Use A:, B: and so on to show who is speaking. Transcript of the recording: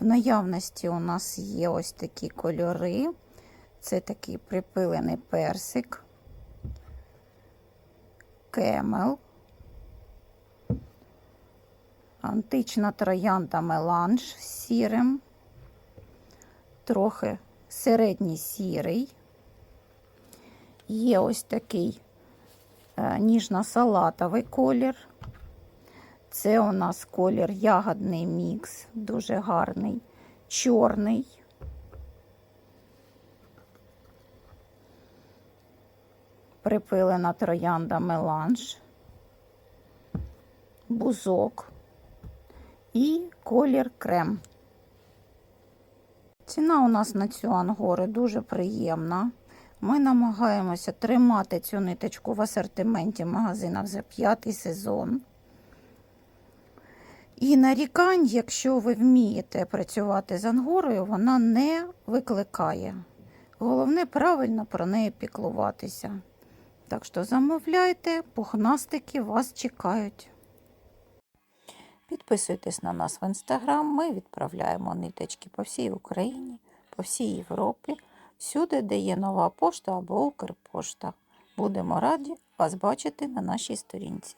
A: В наявності у нас є ось такі кольори. Це такий припилений персик, кемел, антична троянда меланж з сірим, трохи середній сірий. Є ось такий е, ніжно-салатовий колір. Це у нас колір ягодний мікс, дуже гарний, чорний. Припилена троянда меланж, бузок і колір крем. Ціна у нас на цю ангори дуже приємна. Ми намагаємося тримати цю ниточку в асортименті магазина вже п'ятий сезон. І нарікань, якщо ви вмієте працювати з ангорою, вона не викликає. Головне правильно про неї піклуватися. Так що замовляйте, пухнастики вас чекають. Підписуйтесь на нас в інстаграм. Ми відправляємо ниточки по всій Україні, по всій Європі, всюди, де є нова пошта або Укрпошта. Будемо раді вас бачити на нашій сторінці.